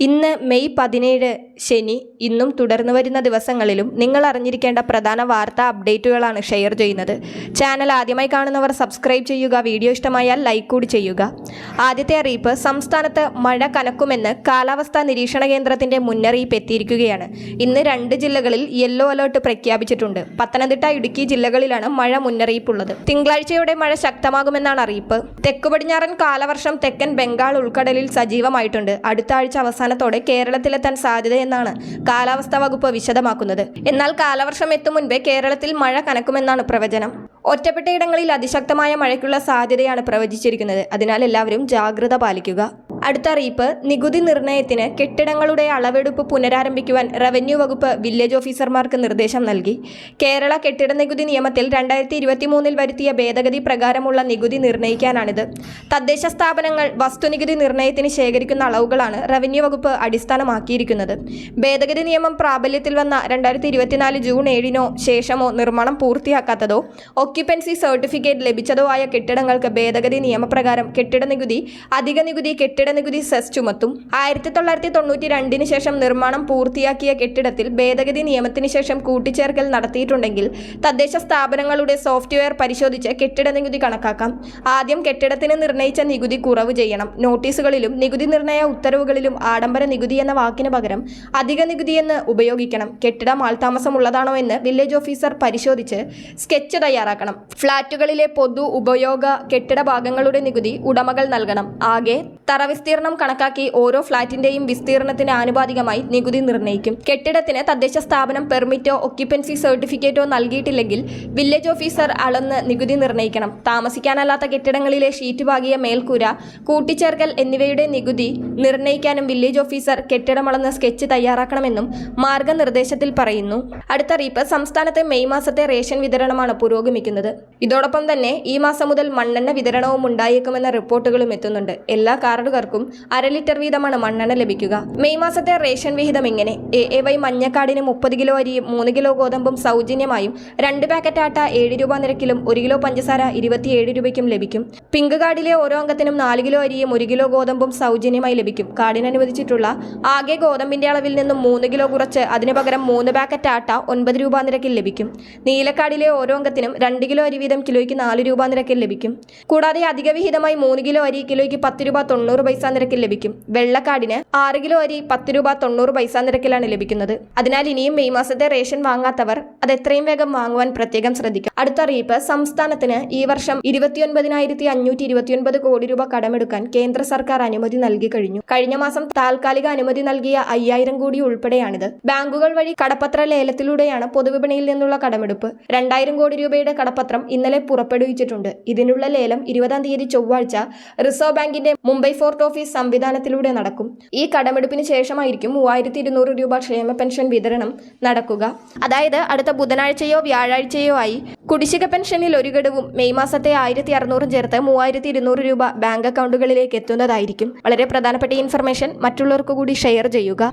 ഇന്ന് മെയ് പതിനേഴ് ശനി ഇന്നും തുടർന്നു വരുന്ന ദിവസങ്ങളിലും നിങ്ങൾ അറിഞ്ഞിരിക്കേണ്ട പ്രധാന വാർത്താ അപ്ഡേറ്റുകളാണ് ഷെയർ ചെയ്യുന്നത്. ചാനൽ ആദ്യമായി കാണുന്നവർ സബ്സ്ക്രൈബ് ചെയ്യുക വീഡിയോ ഇഷ്ടമായാൽ ലൈക്ക് കൂടി ചെയ്യുക. ആദ്യത്തെ അറിയിപ്പ് സംസ്ഥാനത്ത് മഴ കനക്കുമെന്ന് കാലാവസ്ഥാ നിരീക്ഷണ കേന്ദ്രത്തിന്റെ മുന്നറിയിപ്പ് എത്തിയിരിക്കുകയാണ്. ഇന്ന് രണ്ട് ജില്ലകളിൽ യെല്ലോ അലേർട്ട് പ്രഖ്യാപിച്ചിട്ടുണ്ട്. പത്തനംതിട്ട ഇടുക്കി ജില്ലകളിലാണ് മഴ മുന്നറിയിപ്പുള്ളത്. തിങ്കളാഴ്ചയോടെ മഴ ശക്തമാകുമെന്നാണ് അറിയിപ്പ്. തെക്കു പടിഞ്ഞാറൻ കാലവർഷം തെക്കൻ ബംഗാൾ ഉൾക്കടലിൽ സജീവമായിട്ടുണ്ട്. അടുത്ത ആഴ്ച അവസാനത്തോടെ കേരളത്തിലെത്താൻ സാധ്യതയെന്നാണ് കാലാവസ്ഥാ വകുപ്പ് വിശദമാക്കുന്നത്. എന്നാൽ കാലവർഷം എത്തും മുൻപേ കേരളത്തിൽ മഴ കനക്കുമെന്നാണ് പ്രവചനം. ഒറ്റപ്പെട്ടയിടങ്ങളിൽ അതിശക്തമായ മഴയ്ക്കുള്ള സാധ്യതയാണ് പ്രവചിച്ചിരിക്കുന്നത്. അതിനാൽ എല്ലാവരും ജാഗ്രത പാലിക്കുക. അടുത്ത അറിയിപ്പ് നികുതി നിർണയത്തിന് കെട്ടിടങ്ങളുടെ അളവെടുപ്പ് പുനരാരംഭിക്കുവാൻ റവന്യൂ വകുപ്പ് വില്ലേജ് ഓഫീസർമാർക്ക് നിർദ്ദേശം നൽകി. കേരള കെട്ടിട നികുതി നിയമത്തിൽ രണ്ടായിരത്തി ഇരുപത്തി മൂന്നിൽ വരുത്തിയ ഭേദഗതി പ്രകാരമുള്ള നികുതി നിർണയിക്കാനാണിത് തദ്ദേശ സ്ഥാപനങ്ങൾ വസ്തുനികുതി നിർണയത്തിന് ശേഖരിക്കുന്ന അളവുകളാണ് റവന്യൂ വകുപ്പ് അടിസ്ഥാനമാക്കിയിരിക്കുന്നത്. ഭേദഗതി നിയമം പ്രാബല്യത്തിൽ വന്ന രണ്ടായിരത്തി ഇരുപത്തിനാല് ജൂൺ ഏഴിനോ ശേഷമോ നിർമ്മാണം പൂർത്തിയാക്കാത്തതോ ഒക്യുപ്പൻസി സർട്ടിഫിക്കറ്റ് ലഭിച്ചതോ ആയ കെട്ടിടങ്ങൾക്ക് ഭേദഗതി നിയമപ്രകാരം കെട്ടിട നികുതി അധിക നികുതി കെട്ടിട നികുതി സെസ് ചുമത്തും. ആയിരത്തി തൊള്ളായിരത്തി തൊണ്ണൂറ്റി രണ്ടിന് ശേഷം നിർമ്മാണം പൂർത്തിയാക്കിയ കെട്ടിടത്തിൽ ഭേദഗതി നിയമത്തിന് ശേഷം കൂട്ടിച്ചേർക്കൽ നടത്തിയിട്ടുണ്ടെങ്കിൽ തദ്ദേശ സ്ഥാപനങ്ങളുടെ സോഫ്റ്റ്വെയർ പരിശോധിച്ച് കെട്ടിട നികുതി കണക്കാക്കാം. ആദ്യം കെട്ടിടത്തിന് നിർണയിച്ച നികുതി കുറവ് ചെയ്യണം. നോട്ടീസുകളിലും നികുതി നിർണയ ഉത്തരവുകളിലും ആഡംബര നികുതി എന്ന വാക്കിന് പകരം അധിക നികുതി എന്ന് ഉപയോഗിക്കണം. കെട്ടിടം ആൾതാമസമുള്ളതാണോ എന്ന് വില്ലേജ് ഓഫീസർ പരിശോധിച്ച് സ്കെച്ച് തയ്യാറാക്കണം. ഫ്ളാറ്റുകളിലെ പൊതു ഉപയോഗ കെട്ടിട ഭാഗങ്ങളുടെ നികുതി ഉടമകൾ നൽകണം. ആകെ തറ വിസ്തീർണം കണക്കാക്കി ഓരോ ഫ്ളാറ്റിന്റെയും വിസ്തീർണത്തിന് ആനുപാതികമായി നികുതി നിർണയിക്കും. കെട്ടിടത്തിന് തദ്ദേശ സ്ഥാപനം പെർമിറ്റോ ഒക്യുപ്പൻസി സർട്ടിഫിക്കറ്റോ നൽകിയിട്ടില്ലെങ്കിൽ വില്ലേജ് ഓഫീസർ അളന്ന് നികുതി നിർണയിക്കണം. താമസിക്കാനല്ലാത്ത കെട്ടിടങ്ങളിലെ ഷീറ്റ് ഭാഗിയ മേൽക്കൂര കൂട്ടിച്ചേർക്കൽ എന്നിവയുടെ നികുതി നിർണയിക്കാനും വില്ലേജ് ഓഫീസർ കെട്ടിടമളന്ന് സ്കെച്ച് തയ്യാറാക്കണമെന്നും മാർഗനിർദ്ദേശത്തിൽ പറയുന്നു. അടുത്ത റീപ്പ് സംസ്ഥാനത്തെ മെയ് മാസത്തെ റേഷൻ വിതരണമാണ് പുരോഗമിക്കുന്നത്. ഇതോടൊപ്പം തന്നെ ഈ മാസം മുതൽ മണ്ണെണ്ണ വിതരണവും ഉണ്ടായേക്കുമെന്ന റിപ്പോർട്ടുകളും എത്തുന്നുണ്ട്. എല്ലാ കാർഡുകാർക്കും അര ലിറ്റർ വീതമാണ് മണ്ണെണ്ണ ലഭിക്കുക. മെയ് മാസത്തെ റേഷൻ വിഹിതം ഇങ്ങനെ. എ എ വൈ മഞ്ഞക്കാടിന് മുപ്പത് കിലോ അരിയും മൂന്ന് കിലോ ഗോതമ്പും സൗജന്യമായും രണ്ട് പാക്കറ്റ് ആട്ട ഏഴ് രൂപ നിരക്കിലും ഒരു കിലോ പഞ്ചസാര ഇരുപത്തിയേഴ് രൂപയ്ക്കും ലഭിക്കും. പിങ്ക് കാർഡിലെ ഓരോ അംഗത്തിനും നാല് കിലോ അരിയും ഒരു കിലോ ഗോതമ്പും സൗജന്യമായി ലഭിക്കും. കാർഡിന് അനുവദിച്ചിട്ടുള്ള ആകെ ഗോതമ്പിന്റെ അളവിൽ നിന്നും മൂന്ന് കിലോ കുറച്ച് അതിനു പകരം മൂന്ന് പാക്കറ്റ് ആട്ട ഒൻപത് രൂപ നിരക്കിൽ ലഭിക്കും. നീലക്കാടിലെ ഓരോ അംഗത്തിനും രണ്ട് കിലോ അരി വീതം കിലോയ്ക്ക് നാല് രൂപ നിരക്കിൽ ലഭിക്കും. കൂടാതെ അധിക വിഹിതമായി മൂന്ന് കിലോ അരി കിലോയ്ക്ക് പത്ത് രൂപ തൊണ്ണൂറ് പൈസ നിരക്കിൽ ലഭിക്കും. വെള്ളക്കാടിന് ആറ് കിലോ അരി പത്ത് രൂപ തൊണ്ണൂറ് പൈസ നിരക്കിലാണ് ലഭിക്കുന്നത്. അതിനാൽ ഇനിയും മെയ് മാസത്തെ റേഷൻ വാങ്ങാത്തവർ അത് എത്രയും വേഗം വാങ്ങുവാൻ പ്രത്യേകം ശ്രദ്ധിക്കും അടുത്ത അറിയിപ്പ് സംസ്ഥാനത്തിന് ഈ വർഷം ഇരുപത്തിയൊൻപതിനായിരത്തി അഞ്ഞൂറ്റി ഇരുപത്തിയൊൻപത് കോടി രൂപ കടമെടുക്കാൻ കേന്ദ്ര സർക്കാർ അനുമതി നൽകി കഴിഞ്ഞു. കഴിഞ്ഞ മാസം താൽക്കാലിക അനുമതി നൽകിയ അയ്യായിരം കോടി ഉൾപ്പെടെയാണിത്. ബാങ്കുകൾ വഴി കടപ്പത്ര ലേലത്തിലൂടെയാണ് പൊതുവിപണിയിൽ നിന്നുള്ള കടമെടുപ്പ്. രണ്ടായിരം കോടി രൂപയുടെ കടപ്പത്രം ഇന്നലെ പുറപ്പെടുവിച്ചിട്ടുണ്ട്. ഇതിനുള്ള ലേലം ഇരുപതാം തീയതി ചൊവ്വാഴ്ച റിസർവ് ബാങ്കിന്റെ മുംബൈ ഫോർട്ട് ഓഫീസ് സംവിധാനത്തിലൂടെ നടക്കും. ഈ കടമെടുപ്പിന് ശേഷമായിരിക്കും മൂവായിരത്തി ഇരുന്നൂറ് രൂപ ക്ഷേമ പെൻഷൻ വിതരണം നടക്കുക. അതായത് അടുത്ത ബുധനാഴ്ചയോ വ്യാഴാഴ്ചയോ ആയി കുടിശ്ശിക പെൻഷനിൽ ഒരു ഗഡുവും മെയ് മാസത്തെ ആയിരത്തി അറുന്നൂറും ചേർത്ത് മൂവായിരത്തി ഇരുന്നൂറ് രൂപ ബാങ്ക് അക്കൗണ്ടുകളിലേക്ക് എത്തുന്നതായിരിക്കും. വളരെ പ്രധാനപ്പെട്ട ഇൻഫർമേഷൻ മറ്റുള്ളവർക്ക് കൂടി ഷെയർ ചെയ്യുക.